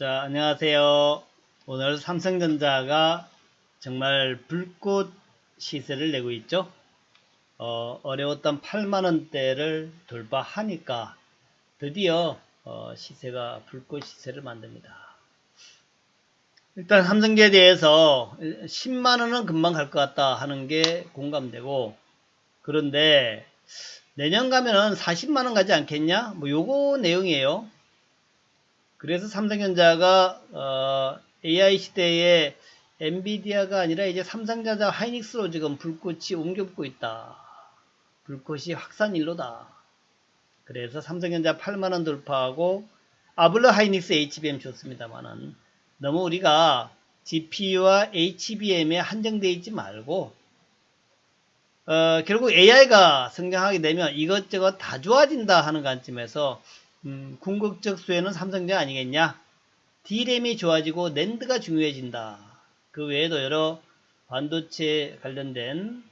자, 안녕하세요. 오늘 삼성전자가 정말 불꽃 시세를 내고 있죠. 어, 어려웠던 8만원대를 돌파하니까 드디어 어, 시세가 불꽃 시세를 만듭니다. 일단 삼성계에 대해서 10만원은 금방 갈 것 같다 하는 게 공감되고 그런데 내년 가면은 40만원 가지 않겠냐? 뭐 요거 내용이에요. 그래서 삼성전자가 어, AI 시대에 엔비디아가 아니라 이제 삼성전자 하이닉스로 지금 불꽃이 옮겨붙고 있다. 불꽃이 확산일로다. 그래서 삼성전자 8만원 돌파하고 아블러 하이닉스 HBM 좋습니다만은 너무 우리가 GPU와 HBM에 한정되어 있지 말고 어, 결국 AI가 성장하게 되면 이것저것 다 좋아진다 하는 관점에서 음, 궁극적 수혜는 삼성전 아니겠냐? D램이 좋아지고 낸드가 중요해진다. 그 외에도 여러 반도체 관련된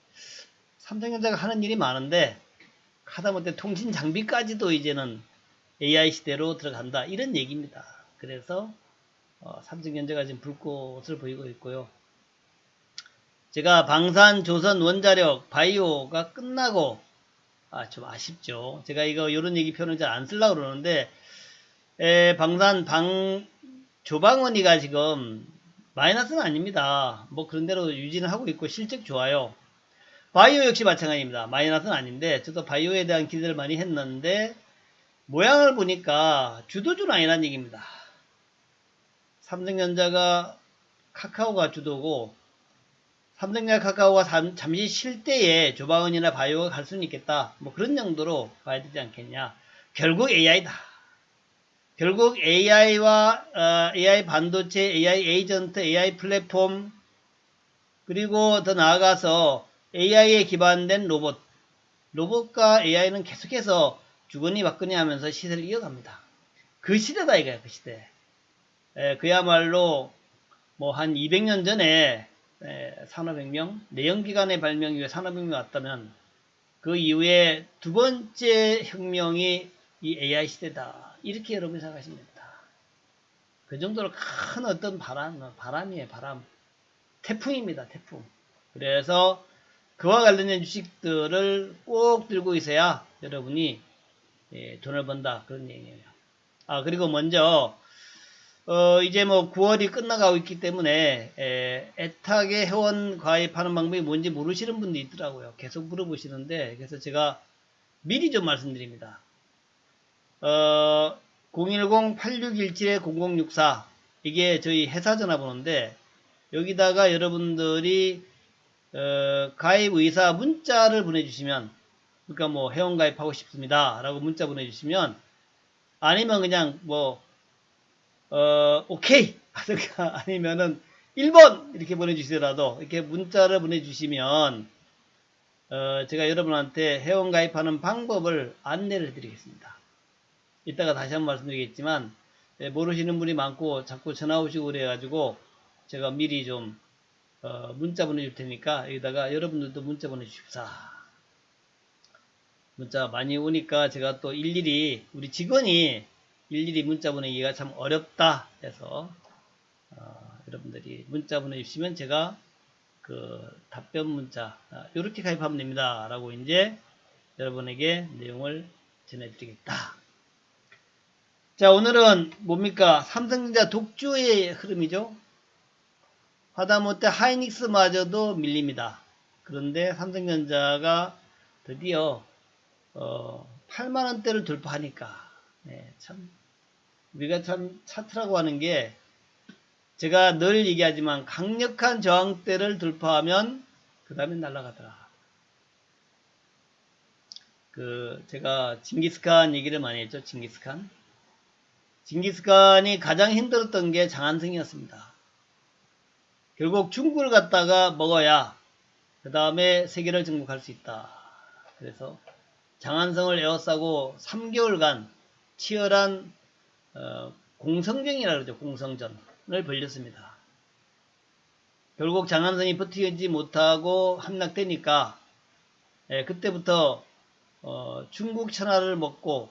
삼성전자가 하는 일이 많은데 하다못해 통신 장비까지도 이제는 AI 시대로 들어간다. 이런 얘기입니다. 그래서 어, 삼성전자가 지금 불꽃을 보이고 있고요. 제가 방산, 조선, 원자력, 바이오가 끝나고 아, 좀 아쉽죠. 제가 이거 이런 얘기 표현을 잘 안 쓰려고 그러는데 에, 방산 방 조방원이가 지금 마이너스는 아닙니다. 뭐 그런 대로 유지는 하고 있고 실적 좋아요. 바이오 역시 마찬가지입니다. 마이너스는 아닌데 저도 바이오에 대한 기대를 많이 했는데 모양을 보니까 주도주는 아니란 얘기입니다. 삼성전자가 카카오가 주도고 삼성전자 카카오가 잠시 쉴 때에 조방원이나 바이오가 갈 수는 있겠다. 뭐 그런 정도로 봐야 되지 않겠냐. 결국 AI다. 결국 AI와 어, AI 반도체, AI 에이전트, AI 플랫폼 그리고 더 나아가서 AI에 기반된 로봇 로봇과 AI는 계속해서 주거니 받거니 하면서 시대를 이어갑니다. 그 시대다 이거야 그 시대. 에, 그야말로 뭐 한 200년 전에 산업혁명, 내연기관의 발명 이후에 산업혁명이 왔다면 그 이후에 두 번째 혁명이 이 AI 시대다. 이렇게 여러분이 생각하시면 됩니다. 그 정도로 큰 어떤 바람, 바람이에요, 바람. 태풍입니다, 태풍. 그래서 그와 관련된 주식들을 꼭 들고 있어야 여러분이 예, 돈을 번다. 그런 얘기예요. 아, 그리고 먼저 어, 이제 뭐 9월이 끝나가고 있기 때문에 에, 애타게 회원 가입하는 방법이 뭔지 모르시는 분도 있더라고요. 계속 물어보시는데 그래서 제가 미리 좀 말씀드립니다. 어, 010-8617-0064 이게 저희 회사 전화번호인데 여기다가 여러분들이 어, 가입 의사 문자를 보내주시면 그러니까 뭐 회원 가입하고 싶습니다 라고 문자 보내주시면 아니면 그냥 뭐 어, 오케이 아니면은 1번 이렇게 보내주시더라도 이렇게 문자를 보내주시면 어, 제가 여러분한테 회원 가입하는 방법을 안내를 드리겠습니다. 이따가 다시 한번 말씀드리겠지만 예, 모르시는 분이 많고 자꾸 전화 오시고 그래가지고 제가 미리 좀 어, 문자 보내줄 테니까 여기다가 여러분들도 문자 보내주십사. 문자 많이 오니까 제가 또 일일이 우리 직원이 일일이 문자 보내기가 참 어렵다 해서 어, 여러분들이 문자 보내주시면 제가 그 답변 문자 이렇게 아, 가입하면 됩니다. 라고 이제 여러분에게 내용을 전해드리겠다. 자 오늘은 뭡니까? 삼성전자 독주의 흐름이죠. 하다못해 하이닉스마저도 밀립니다. 그런데 삼성전자가 드디어 어, 8만원대를 돌파하니까 네, 참 우리가 참 차트라고 하는 게 제가 늘 얘기하지만 강력한 저항대를 돌파하면 그 다음에 날아가더라. 그 제가 징기스칸 얘기를 많이 했죠. 징기스칸. 징기스칸이 가장 힘들었던 게 장안성이었습니다. 결국 중국을 갖다가 먹어야 그 다음에 세계를 정복할 수 있다. 그래서 장안성을 에워싸고 3개월간 치열한 어, 공성전이라 그러죠. 공성전을 벌렸습니다. 결국 장안성이 버티지 못하고 함락되니까 예, 그때부터 어, 중국 천하를 먹고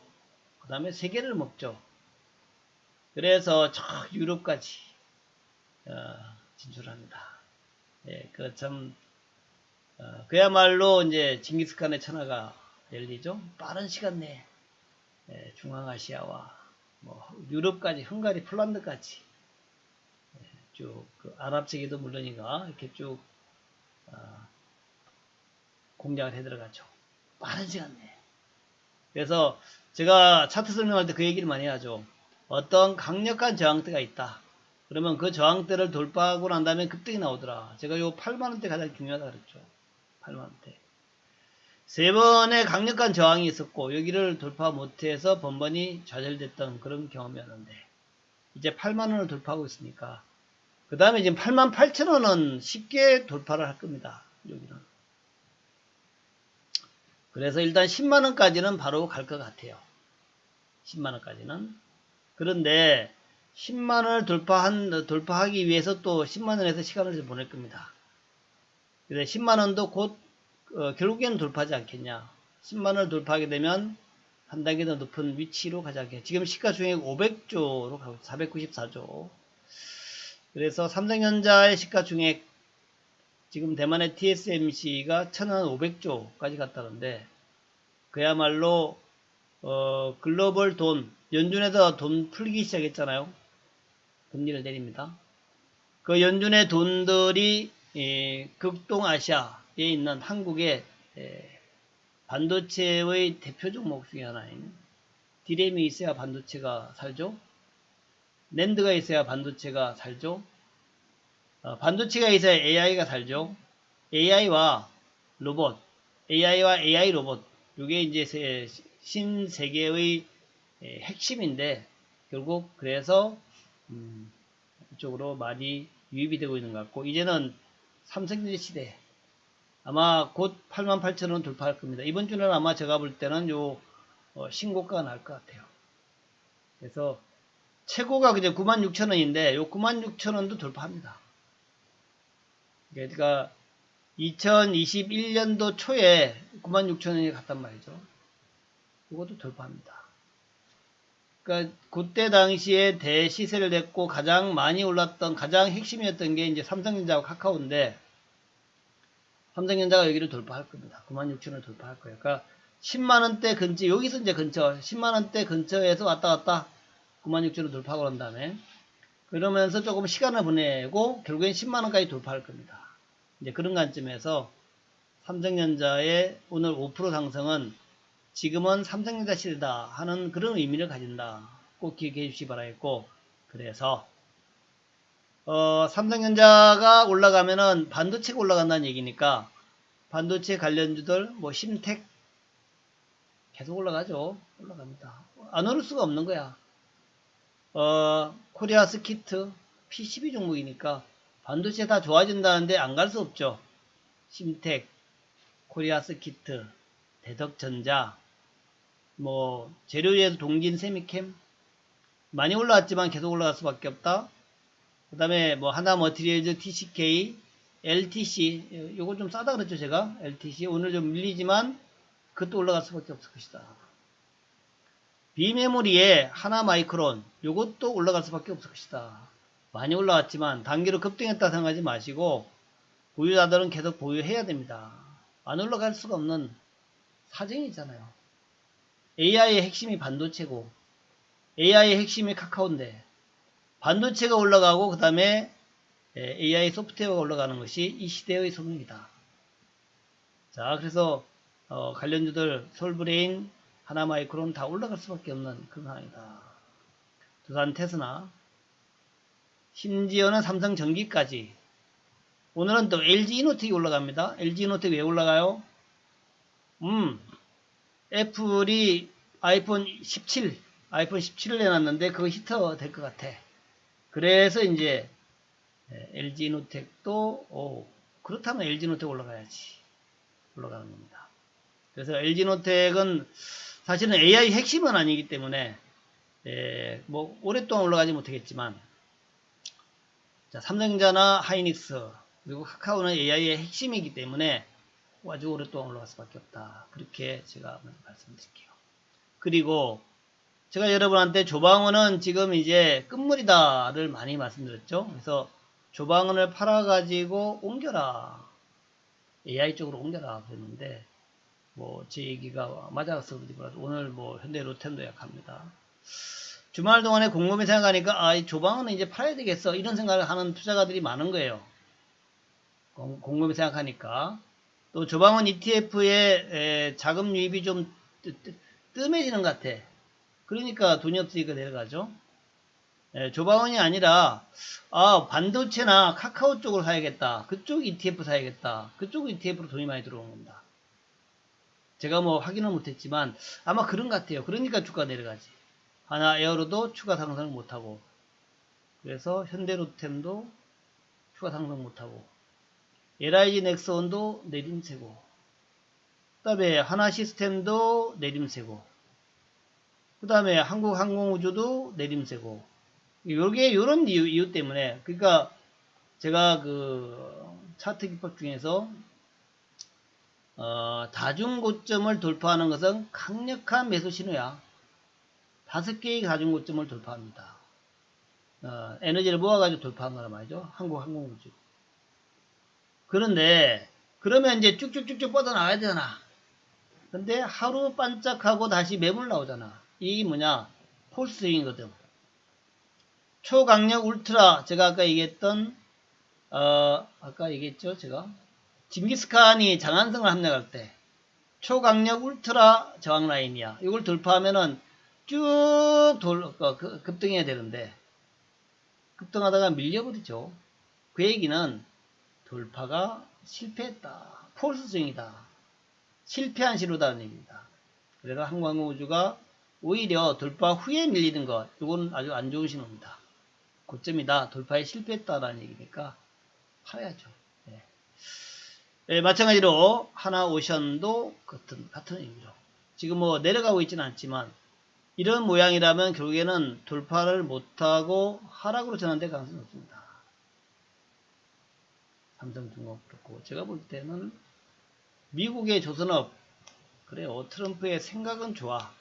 그 다음에 세계를 먹죠. 그래서 저 유럽까지 어, 진출합니다. 예, 그참 어, 그야말로 이제 징기스칸의 천하가 열리죠. 빠른 시간 내에 예, 중앙아시아와 뭐 유럽까지, 헝가리, 폴란드까지 예, 쭉그 아랍 세계도 물론이가 이렇게 쭉 어, 공략을 해 들어가죠. 빠른 시간 내에. 그래서 제가 차트 설명할 때 그 얘기를 많이 하죠. 어떤 강력한 저항대가 있다. 그러면 그 저항대를 돌파하고 난 다음에 급등이 나오더라. 제가 요 8만원대 가장 중요하다 그랬죠. 8만원대. 세 번의 강력한 저항이 있었고 여기를 돌파 못해서 번번이 좌절됐던 그런 경험이었는데 이제 8만원을 돌파하고 있으니까 그 다음에 지금 8만 8천원은 쉽게 돌파를 할 겁니다. 여기는. 그래서 일단 10만원까지는 바로 갈 것 같아요. 10만원까지는. 그런데 10만원을 돌파한, 돌파하기 위해서 또 10만원에서 시간을 좀 보낼 겁니다. 그래서 10만원도 곧, 어, 결국에는 돌파하지 않겠냐. 10만원을 돌파하게 되면 한 단계 더 높은 위치로 가지 않겠냐. 지금 시가총액 500조로 가고 494조. 그래서 삼성전자의 시가총액 지금 대만의 TSMC가 1500조까지 갔다는데 그야말로 어, 글로벌 돈 연준에서 돈 풀기 시작했잖아요. 금리를 내립니다. 그 연준의 돈들이 예, 극동아시아에 있는 한국의 예, 반도체의 대표 종목 중에 하나인 디램이 있어야 반도체가 살죠. 랜드가 있어야 반도체가 살죠. 어, 반도체가 있어야 AI가 살죠. AI와 로봇, AI와 AI 로봇, 이게 이제 신세계의 핵심인데 결국 그래서 음, 이쪽으로 많이 유입이 되고 있는 것 같고 이제는 삼성전자 시대 아마 곧 88,000원 돌파할 겁니다. 이번 주는 아마 제가 볼 때는 요 어, 신고가가 날 것 같아요. 그래서 최고가 그제 96,000원인데 요 96,000원도 돌파합니다. 그러니까 2021년도 초에 96,000원이 갔단 말이죠. 이것도 돌파합니다. 그러니까 그때 당시에 대시세를 냈고 가장 많이 올랐던 가장 핵심이었던 게 이제 삼성전자와 카카오인데 삼성전자가 여기를 돌파할 겁니다. 96,000원을 돌파할 거예요. 그러니까 10만원대 근처 여기서 이제 근처 10만원대 근처에서 왔다 갔다 96,000원 돌파하고 난 다음에 그러면서 조금 시간을 보내고 결국엔 10만원까지 돌파할 겁니다. 이제 그런 관점에서 삼성전자의 오늘 5% 상승은 지금은 삼성전자 시대다 하는 그런 의미를 가진다. 꼭 기억해 주시기 바라겠고 그래서 어, 삼성전자가 올라가면은 반도체가 올라간다는 얘기니까 반도체 관련주들 뭐 심택 계속 올라가죠. 올라갑니다. 안 오를 수가 없는 거야. 어, 코리아 스키트 PCB 종목이니까 반도체 다 좋아진다는데 안 갈 수 없죠. 심택, 코리아 스키트, 대덕전자, 뭐 재료에서 동진 세미캠 많이 올라왔지만 계속 올라갈 수밖에 없다. 그 다음에 뭐 하나 머티리얼즈 TCK, LTC 요거 좀 싸다 그랬죠 제가 LTC 오늘 좀 밀리지만 그것도 올라갈 수밖에 없을 것이다. 비메모리에 하나 마이크론 요것도 올라갈 수밖에 없을 것이다. 많이 올라왔지만 단기로 급등했다 생각하지 마시고 보유자들은 계속 보유해야 됩니다. 안 올라갈 수가 없는 사정이 있잖아요. AI의 핵심이 반도체고 AI의 핵심이 카카오인데 반도체가 올라가고 그 다음에 AI 소프트웨어가 올라가는 것이 이 시대의 소입니다. 자 그래서 어, 관련주들 솔브레인 하나마이크론 다 올라갈 수밖에 없는 그런 상황이다. 두산 테스나 심지어는 삼성전기까지 오늘은 또 LG이노텍이 올라갑니다. LG이노텍 왜 올라가요? 음 애플이 아이폰 17 아이폰 17을 내놨는데 그거 히터 될 것 같아. 그래서 이제 LG노텍도 오, 그렇다면 LG노텍 올라가야지 올라가는 겁니다. 그래서 LG노텍은 사실은 AI 핵심은 아니기 때문에 에, 뭐 오랫동안 올라가지 못하겠지만 자, 삼성전자나 하이닉스 그리고 카카오는 AI의 핵심이기 때문에 아주 오랫동안 올라갈 수밖에 없다. 그렇게 제가 말씀드릴게요. 그리고 제가 여러분한테 조방원은 지금 이제 끝물이다를 많이 말씀드렸죠. 그래서 조방원을 팔아가지고 옮겨라. AI 쪽으로 옮겨라 그랬는데 뭐 제 얘기가 맞아서 그런지 몰라도 오늘 뭐 현대 로템도 약합니다. 주말 동안에 곰곰이 생각하니까 아, 이 조방원은 이제 팔아야 되겠어 이런 생각을 하는 투자가들이 많은 거예요. 곰- 곰곰이 생각하니까 또 조방원 ETF의 자금 유입이 좀 뜸해지는 것 같아. 그러니까 돈이 없으니까 내려가죠. 예, 조방원이 아니라 아 반도체나 카카오 쪽으로 사야겠다. 그쪽 ETF 사야겠다. 그쪽 ETF로 돈이 많이 들어오는 겁니다. 제가 뭐 확인은 못했지만 아마 그런 것 같아요. 그러니까 주가 내려가지. 하나 에어로도 추가 상승을 못하고 그래서 현대로템도 추가 상승 못하고 LIG 넥슨도 내림세고 그 다음에 하나 시스템도 내림세고 그 다음에 한국항공우주도 내림세고 요게 요런 이유, 이유 때문에 그러니까 제가 그 차트 기법 중에서 어, 다중고점을 돌파하는 것은 강력한 매수 신호야. 다섯 개의 다중고점을 돌파합니다. 어, 에너지를 모아가지고 돌파한 거란 말이죠. 한국항공우주. 그런데 그러면 이제 쭉쭉쭉쭉 뻗어나가야 되잖아. 근데 하루 반짝하고 다시 매물 나오잖아. 이게 뭐냐? 폴스윙이거든. 초강력 울트라 제가 아까 얘기했던 어 아까 얘기했죠 제가 징기스칸이 장안성을 함락할 때 초강력 울트라 저항 라인이야. 이걸 돌파하면은 쭉 돌, 어, 그- 급등해야 되는데 급등하다가 밀려버리죠. 그 얘기는 돌파가 실패했다. 폴스 스윙이다. 실패한 신호다는 얘기입니다. 그래서 항공우주가 오히려 돌파 후에 밀리는 것, 이건 아주 안 좋은 신호입니다. 고점이다. 돌파에 실패했다라는 얘기니까 팔아야죠. 예. 예, 마찬가지로 하나 오션도 같은 같은 의미죠. 지금 뭐 내려가고 있지는 않지만 이런 모양이라면 결국에는 돌파를 못하고 하락으로 전환될 가능성이 높습니다. 삼성중공 그렇고 제가 볼 때는 미국의 조선업 그래요. 트럼프의 생각은 좋아.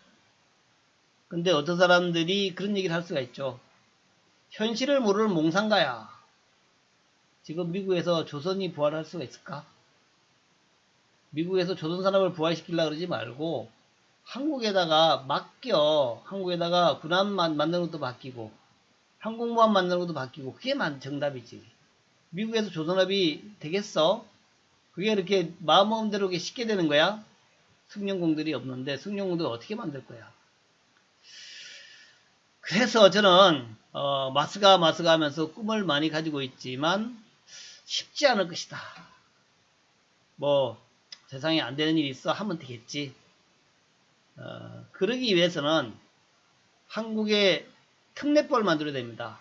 근데 어떤 사람들이 그런 얘기를 할 수가 있죠. 현실을 모르는 몽상가야. 지금 미국에서 조선이 부활할 수가 있을까? 미국에서 조선 산업을 부활시키려고 그러지 말고 한국에다가 맡겨 한국에다가 군함 만- 만드는 것도 바뀌고 항공모함 만드는 것도 바뀌고 그게 만- 정답이지. 미국에서 조선업이 되겠어? 그게 이렇게 마음대로 이렇게 쉽게 되는 거야? 승용공들이 없는데 승용공들 어떻게 만들 거야? 그래서 저는 어, 마스가 마스가 하면서 꿈을 많이 가지고 있지만 쉽지 않을 것이다. 뭐 세상에 안 되는 일이 있어 하면 되겠지. 어, 그러기 위해서는 한국의 특례법을 만들어야 됩니다.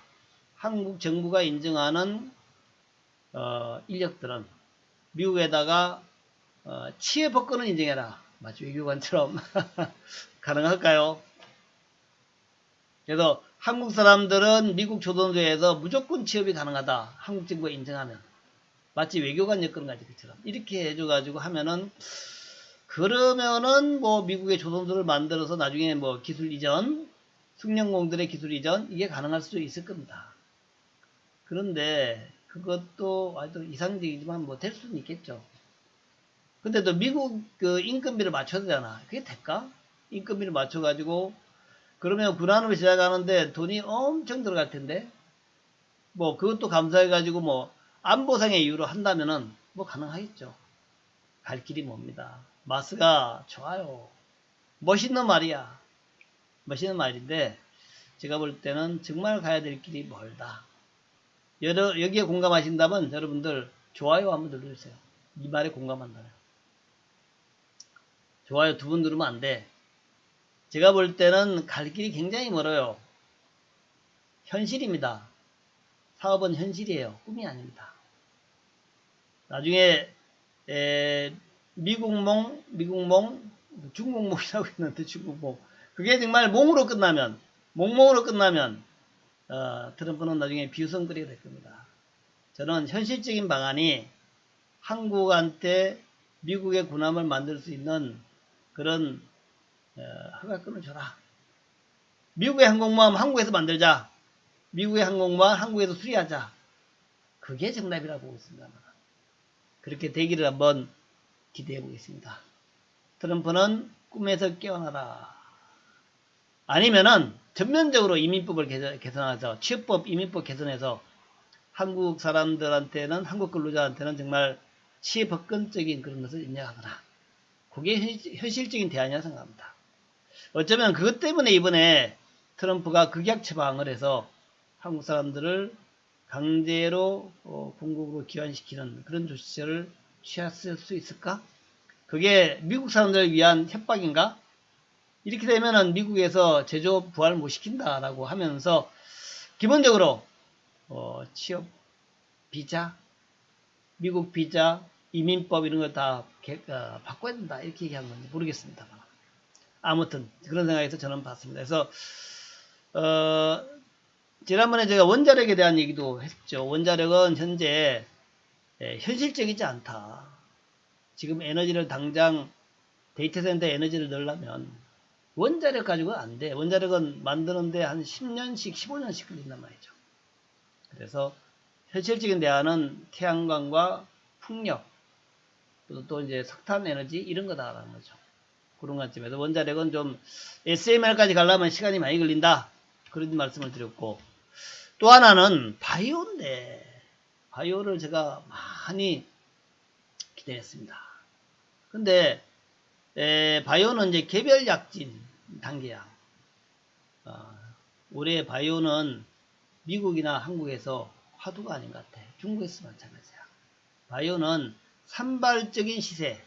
한국 정부가 인정하는 어, 인력들은 미국에다가 어, 치해 법권을 인정해라. 마치 외교관처럼 가능할까요? 그래서 한국 사람들은 미국 조선소에서 무조건 취업이 가능하다. 한국 정부가 인정하면. 마치 외교관 여건 가지고 것처럼. 이렇게 해줘가지고 하면은, 그러면은 뭐 미국의 조선소를 만들어서 나중에 뭐 기술 이전, 승용공들의 기술 이전, 이게 가능할 수 있을 겁니다. 그런데 그것도 아주 이상적이지만 뭐 될 수는 있겠죠. 근데 또 미국 그 인건비를 맞춰야 되잖아. 그게 될까? 인건비를 맞춰가지고 그러면 군함을 시작하는데 돈이 엄청 들어갈 텐데 뭐 그것도 감사해가지고 뭐 안보상의 이유로 한다면은 뭐 가능하겠죠. 갈 길이 멉니다. 마스가 좋아요. 멋있는 말이야. 멋있는 말인데 제가 볼 때는 정말 가야 될 길이 멀다. 여러, 여기에 공감하신다면 여러분들 좋아요 한번 눌러주세요. 이 말에 공감한다면. 좋아요 두 번 누르면 안 돼. 제가 볼 때는 갈 길이 굉장히 멀어요. 현실입니다. 사업은 현실이에요. 꿈이 아닙니다. 나중에 에, 미국몽, 미국몽, 중국몽이라고 했는데 중국몽. 그게 정말 몽으로 끝나면, 몽몽으로 끝나면 어, 트럼프는 나중에 비유성거리가 될 겁니다. 저는 현실적인 방안이 한국한테 미국의 군함을 만들 수 있는 그런 어, 허가권을 줘라. 미국의 항공모함 한국에서 만들자. 미국의 항공모함 한국에서 수리하자. 그게 정답이라고 보고 있습니다. 그렇게 되기를 한번 기대해 보겠습니다. 트럼프는 꿈에서 깨어나라. 아니면은 전면적으로 이민법을 개선- 개선해서 취업법 이민법 개선해서 한국 사람들한테는 한국 근로자한테는 정말 취업법권적인 그런 것을 입력하거나 그게 현- 현실적인 대안이라 생각합니다. 어쩌면 그것 때문에 이번에 트럼프가 극약 처방을 해서 한국 사람들을 강제로 어, 본국으로 귀환시키는 그런 조치를 취했을 수 있을까? 그게 미국 사람들을 위한 협박인가? 이렇게 되면은 미국에서 제조업 부활 못 시킨다라고 하면서 기본적으로 어, 취업 비자, 미국 비자, 이민법 이런 거 다 바꿔야 된다 이렇게 얘기한 건지 모르겠습니다만 아무튼 그런 생각에서 저는 봤습니다. 그래서 어, 지난번에 제가 원자력에 대한 얘기도 했죠. 원자력은 현재 예, 현실적이지 않다. 지금 에너지를 당장 데이터 센터 에너지를 넣으려면 원자력 가지고는 안 돼. 원자력은 만드는데 한 10년씩, 15년씩 걸린단 말이죠. 그래서 현실적인 대안은 태양광과 풍력, 또, 또 이제 석탄 에너지 이런 거다라는 거죠. 그런 관점에서 원자력은 좀 SMR까지 가려면 시간이 많이 걸린다. 그런 말씀을 드렸고 또 하나는 바이오인데 바이오를 제가 많이 기대했습니다. 근데 에, 바이오는 이제 개별 약진 단계야. 어, 올해 바이오는 미국이나 한국에서 화두가 아닌 것 같아. 중국에서 마찬가지야. 바이오는 산발적인 시세.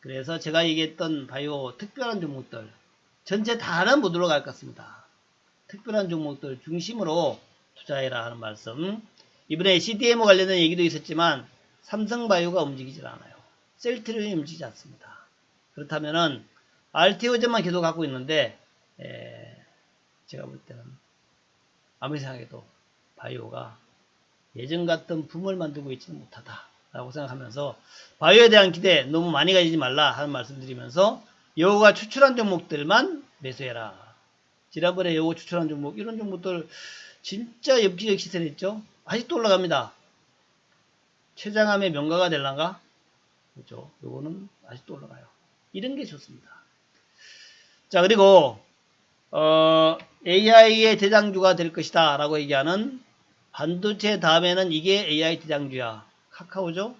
그래서 제가 얘기했던 바이오 특별한 종목들 전체 다는 못 들어갈 것 같습니다. 특별한 종목들 중심으로 투자해라 하는 말씀. 이번에 CDMO 관련된 얘기도 있었지만 삼성바이오가 움직이질 않아요. 셀트리온이 움직이지 않습니다. 그렇다면은 RTO제만 계속 갖고 있는데 에, 제가 볼 때는 아무리 생각해도 바이오가 예전 같은 붐을 만들고 있지는 못하다 라고 생각하면서 바이오에 대한 기대 너무 많이 가지지 말라 하는 말씀드리면서 여우가 추출한 종목들만 매수해라. 지난번에 여우 추출한 종목 이런 종목들 진짜 엽기적 시세냈죠. 아직도 올라갑니다. 최장암의 명가가 될란가? 그죠? 요거는 아직도 올라가요. 이런 게 좋습니다. 자, 그리고, 어, AI의 대장주가 될 것이다. 라고 얘기하는 반도체 다음에는 이게 AI 대장주야. 카카오죠?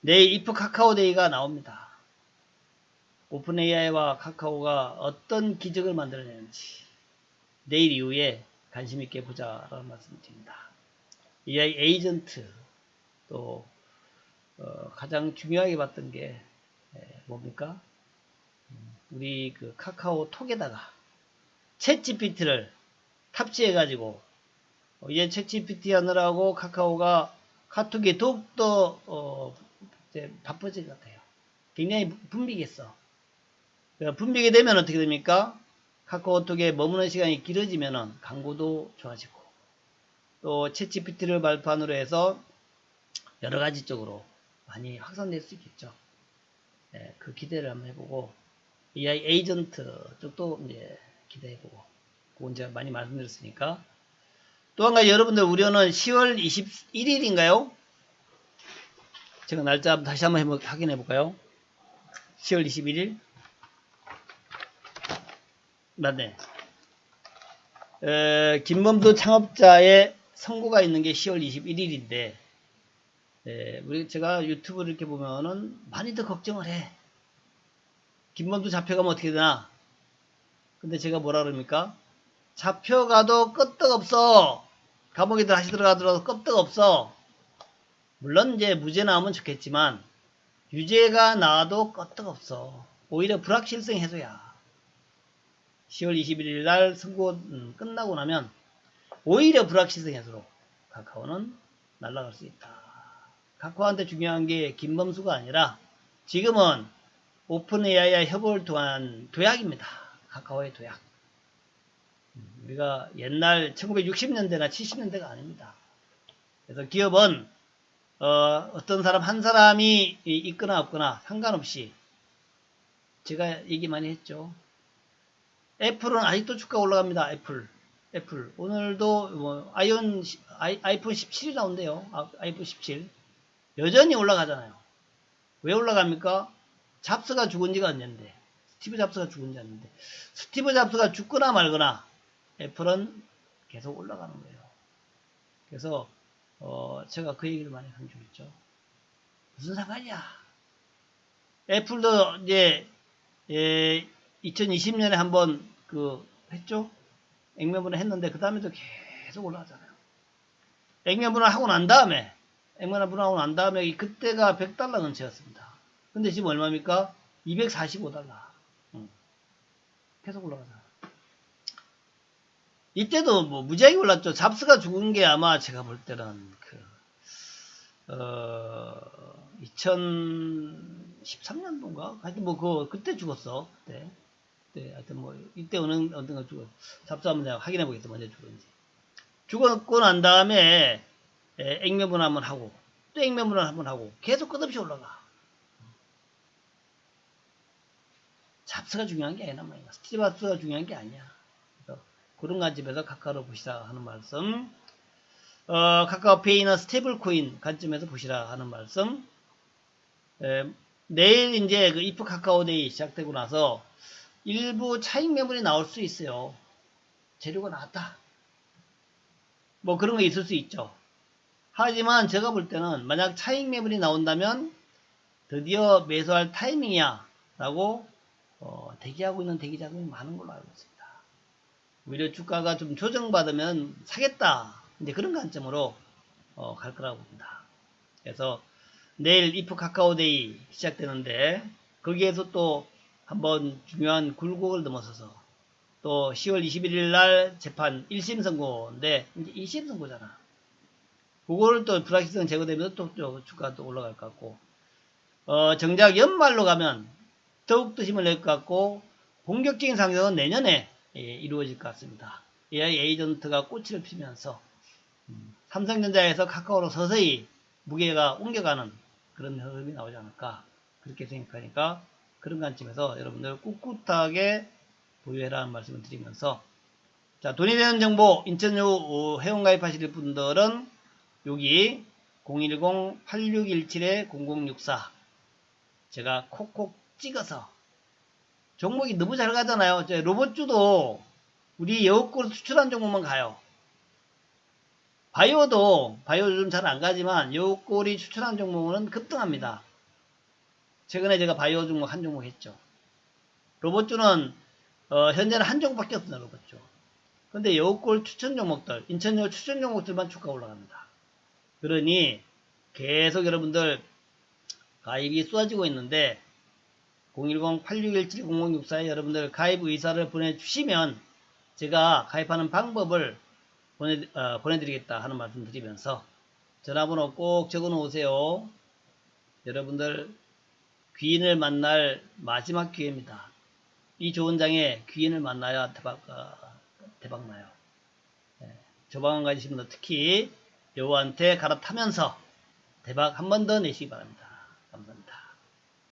내일 이프 카카오데이가 나옵니다. 오픈 AI와 카카오가 어떤 기적을 만들어내는지 내일 이후에 관심 있게 보자라는 말씀을 드립니다. AI 에이전트 또 어, 가장 중요하게 봤던 게 에, 뭡니까? 음, 우리 그 카카오 톡에다가 챗 GPT를 탑재해 가지고 어, 이제 챗 GPT 하느라고 카카오가 카톡이 더욱더 어, 이제 바빠질 것 같아요. 굉장히 분비겠어. 그러니까 분비게 되면 어떻게 됩니까? 카카오톡에 머무는 시간이 길어지면 광고도 좋아지고 또 챗GPT를 발판으로 해서 여러 가지 쪽으로 많이 확산될 수 있겠죠. 네, 그 기대를 한번 해보고 AI 에이전트 쪽도 이제 기대해보고 그건 제가 많이 말씀드렸으니까 또 한 가지 여러분들 우려는 10월 21일인가요? 제가 날짜 다시 한번 확인해 볼까요? 10월 21일 맞네. 에, 김범도 창업자의 선고가 있는 게 10월 21일인데 에, 우리 제가 유튜브를 이렇게 보면은 많이 더 걱정을 해. 김범도 잡혀가면 어떻게 되나? 근데 제가 뭐라 그럽니까? 잡혀가도 끄떡없어. 감옥에 다시 들어가더라도 끄떡 없어. 물론 이제 무죄 나오면 좋겠지만 유죄가 나와도 끄떡 없어. 오히려 불확실성 해소야. 10월 21일 날 선고 음, 끝나고 나면 오히려 불확실성 해소로 카카오는 날아갈 수 있다. 카카오한테 중요한 게 김범수가 아니라 지금은 오픈 AI와 협업을 통한 도약입니다. 카카오의 도약. 음, 우리가 옛날 1960년대나 70년대가 아닙니다. 그래서 기업은 어, 떤 사람 한 사람이 있거나 없거나 상관없이 제가 얘기 많이 했죠. 애플은 아직도 주가 올라갑니다. 애플. 애플. 오늘도 뭐 아이온 시- 아이, 아이폰 17이 나온대요. 아, 아이폰 17. 여전히 올라가잖아요. 왜 올라갑니까? 잡스가 죽은 지가 언젠데. 스티브 잡스가 죽은 지 않는데. 스티브 잡스가 죽거나 말거나 애플은 계속 올라가는 거예요. 그래서 어, 제가 그 얘기를 많이 강조했죠. 무슨 상관이야? 애플도 이제 예, 2020년에 한번 그 했죠. 액면분할 했는데 그 다음에도 계속 올라가잖아요. 액면분할 하고 난 다음에 액면분할 하고 난 다음에 이 그때가 100달러 근처였습니다. 근데 지금 얼마입니까? 245달러. 음. 계속 올라가잖아요. 이때도 뭐 무지하게 올랐죠. 잡스가 죽은 게 아마 제가 볼 때는 그, 어, 2013년도인가? 하여튼 뭐, 그, 그때 죽었어. 그때. 그때, 하여튼 뭐, 이때 어느, 어떤 거 죽었, 잡스 한번 내가 확인해 보겠어. 먼저 죽었는지. 죽었고 난 다음에, 에, 액면분 한번 하고, 또 액면분을 한번 하고, 계속 끝없이 올라가. 잡스가 중요한 게 아니란 말이야. 스티브스가 중요한 게 아니야. 그런 관점에서 카카오를 보시라 하는 말씀. 어, 카카오페이나 스테이블 코인 관점에서 보시라 하는 말씀. 에, 내일 이제 그 이프 카카오데이 시작되고 나서 일부 차익 매물이 나올 수 있어요. 재료가 나왔다. 뭐 그런 거 있을 수 있죠. 하지만 제가 볼 때는 만약 차익 매물이 나온다면 드디어 매수할 타이밍이야 라고 어, 대기하고 있는 대기자금이 많은 걸로 알고 있습니다. 오히려 주가가 좀 조정받으면 사겠다. 이제 그런 관점으로 어, 갈 거라고 봅니다. 그래서 내일 이프 카카오데이 시작되는데 거기에서 또 한번 중요한 굴곡을 넘어서서 또 10월 21일 날 재판 1심 선고인데 이제 2심 선고잖아. 그거를 또 불확실성 제거되면서 또, 또 주가가 또 올라갈 것 같고 어, 정작 연말로 가면 더욱더 힘을 낼 것 같고 본격적인 상승은 내년에 예, 이루어질 것 같습니다. AI 에이전트가 꽃을 피면서 음, 삼성전자에서 카카오로 서서히 무게가 옮겨가는 그런 흐름이 나오지 않을까 그렇게 생각하니까 그런 관점에서 여러분들 꿋꿋하게 보유해라는 말씀을 드리면서 자 돈이 되는 정보 인천유 회원 가입하실 분들은 여기 010-8617-0064 제가 콕콕 찍어서 종목이 너무 잘 가잖아요. 저 로봇주도 우리 여우골 수출한 종목만 가요. 바이오도 바이오 요즘 잘 안 가지만 여우골이 추천한 종목은 급등합니다. 최근에 제가 바이오 종목 한 종목 했죠. 로봇주는 어, 현재는 한 종목밖에 없어요. 로봇주. 근데 여우골 추천 종목들, 인천여 추천 종목들만 주가 올라갑니다. 그러니 계속 여러분들 가입이 쏟아지고 있는데 010-8617-0064에 여러분들 가입 의사를 보내주시면 제가 가입하는 방법을 보내, 어, 보내드리겠다 하는 말씀 드리면서 전화번호 꼭 적어 놓으세요. 여러분들 귀인을 만날 마지막 기회입니다. 이 좋은 장에 귀인을 만나야 대박, 어, 대박 나요. 네, 조방을 가지신 분들 특히 여우한테 갈아타면서 대박 한 번 더 내시기 바랍니다. 감사합니다.